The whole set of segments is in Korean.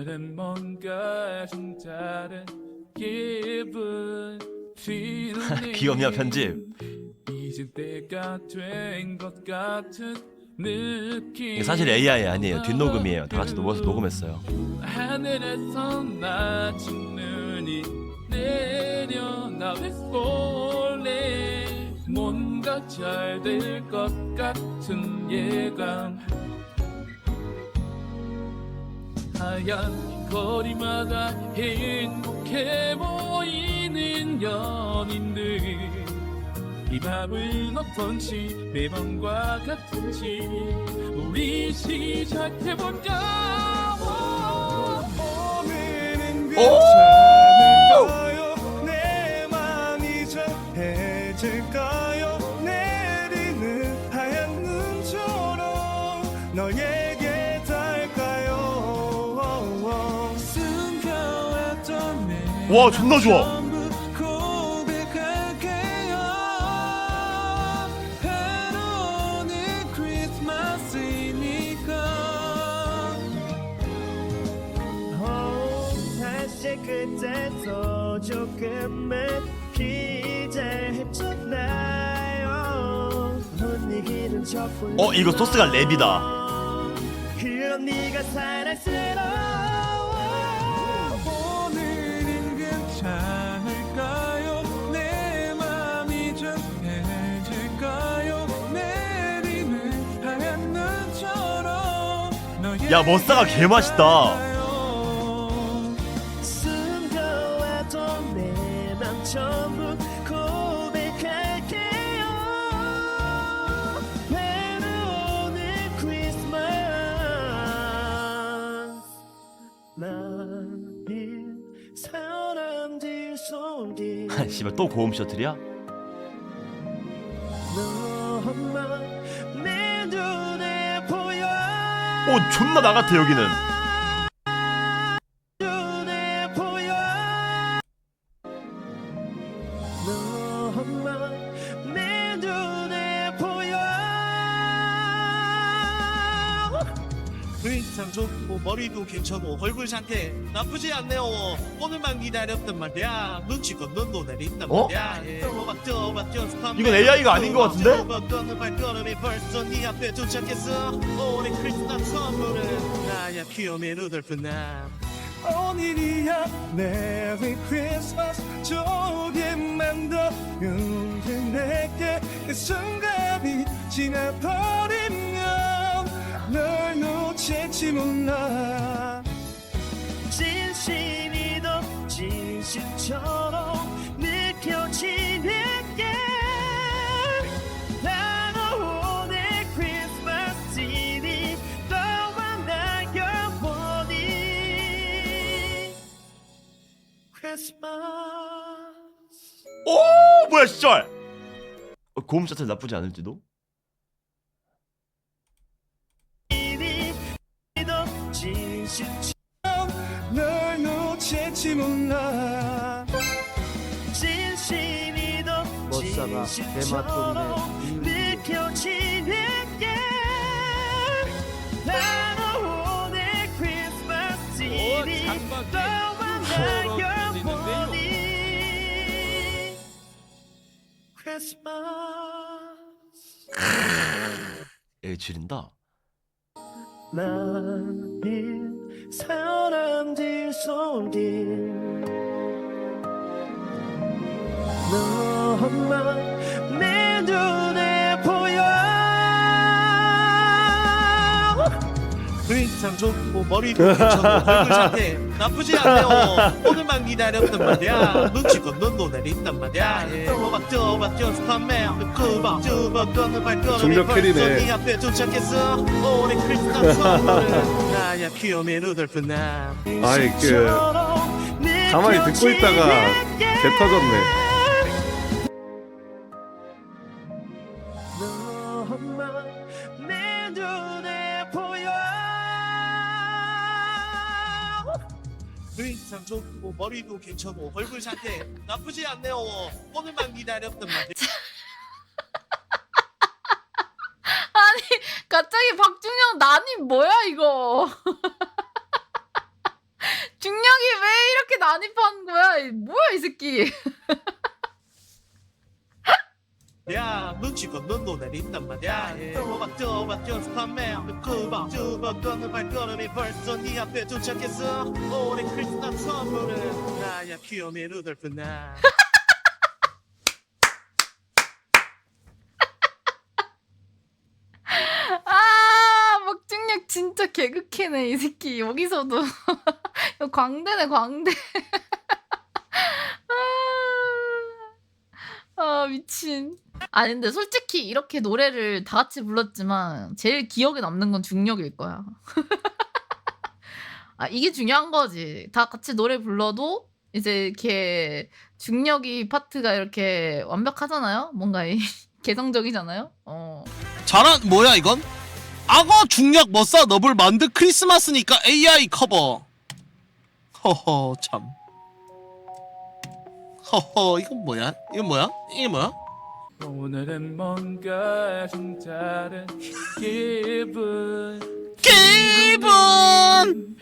오늘은 뭔가 좀 다른 기분 귀엽냐, 편집? 이제 때가 된 것 같은 느낌 이게 사실 AI 아니에요. 뒷녹음이에요. 다 같이 녹아서 녹음했어요. 하늘에서 낮은 눈이 내려 나를 쏠래 뭔가 잘 될 것 같은 예감 하얀 거리마다 행복해 보이는 연인들 이 밤은 어떤지 매번과 같은지 우리 시작해볼까 오늘은 오! 괜찮을까요? 내 맘이 전해질까 와, 존나 좋아. 그때도 조금은 분위기는 어, 이거 소스가 랩이다. 그럼 네가 사랑스러워 야, 머싸가 나의 사람들 속에 씨발 또 고음 셔틀이야? 오, 존나 나 같아 여기는. 참 좋고 머리도 괜찮고 얼굴 상태 나쁘지 않네요. 오늘만 기다렸단 말이야. 눈치껏 눈도 내린단 어? 말이야. 예. 이건 AI가 아닌 것 같은데? 네 오늘이야 메리 크리스마스. 조금만 더 용기 내게 그 순간이 지나버리면 널 놓칠지 몰라 진심이 더 진심처럼 크리스마스 오, 뭐야 씨발. 어, 고음 셔틀 나쁘지 않을지도. 진심처럼 널 놓칠지 몰라. 진심이 더 멋사가 진심처럼. 느껴지는 게. 나는 오늘 크리스마스니 장박이. 너와 부러워 나여보니. 크리스마스 애 지린다. 나의 사람들 속에 너만 내 참 좋고 머리도 괜찮고 얼굴 상태 나쁘지 않네요. 오늘만 기다렸단 말이야. 눈치껏 눈도 내린단 말이야. 또박또박 연습하며 그박 두박 걷는 발걸음이 중력 벌써. 네 앞에 도착했어. 올해 크리스마스 선물은 나야 귀요미 루돌프 나. 아이, 그, 가만히 듣고 있다가 개 터졌네. 너만 참 좋고 머리도 괜찮고 얼굴 상태 나쁘지 않네요 오늘만 기다렸단 말이야 아니 갑자기 박준영 나니 뭐야 이거 중력이 왜 이렇게 난입한 거야? 이 뭐야 이 새끼? 눈도 내린단 말이야. 또박 또박 연습하며 그박 두박 걷는 발걸음이 벌써 네 앞에 도착했어. 올해 크리스마스 선물은 나야 귀요미 루돌프 나. 아 먹중력 진짜 개극해네 이 새끼. 여기서도. 광대네 광대. 아, 아 미친. 아니 근데 솔직히 이렇게 노래를 다 같이 불렀지만 제일 기억에 남는 건 중력일 거야. 아 이게 중요한 거지. 다 같이 노래 불러도 이제 이렇게 중력이 파트가 이렇게 완벽하잖아요. 뭔가 이 개성적이잖아요. 어. 잘한 뭐야 이건? 악어 중력 머싸 너블 만드 크리스마스니까 AI 커버 허허 참 허허 이건 뭐야? 이건 뭐야? 이게 뭐야? 오늘은 뭔가 좀 다른 기분 기분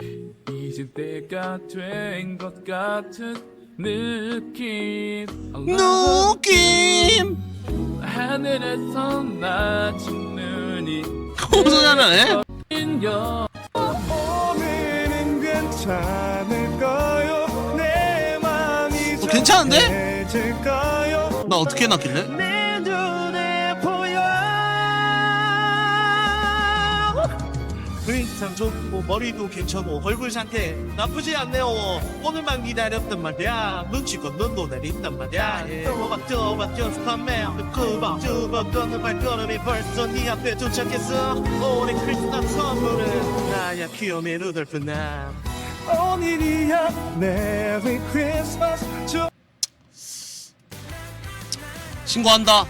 이제 때가 된 것 같은 느낌 느낌 하늘에서 낮은 눈이 호소잖아 인연 오늘은 괜찮을 괜찮은데? 나 어떻게 해놨길래? 내 눈에 보여 좋고 머리도 괜찮고 얼굴 상태 나쁘지 않네요. 오늘만 기다렸단 말이야. 눈치껏 눈도 내린단 말이야. 또박 또박 연습하며 두박 걷는 발걸음이 벌써 네 앞에 도착했어. 올해 크리스마스 선물은 나야 귀요미 루돌프 나 오늘이야 메리 크리스마스 신고한다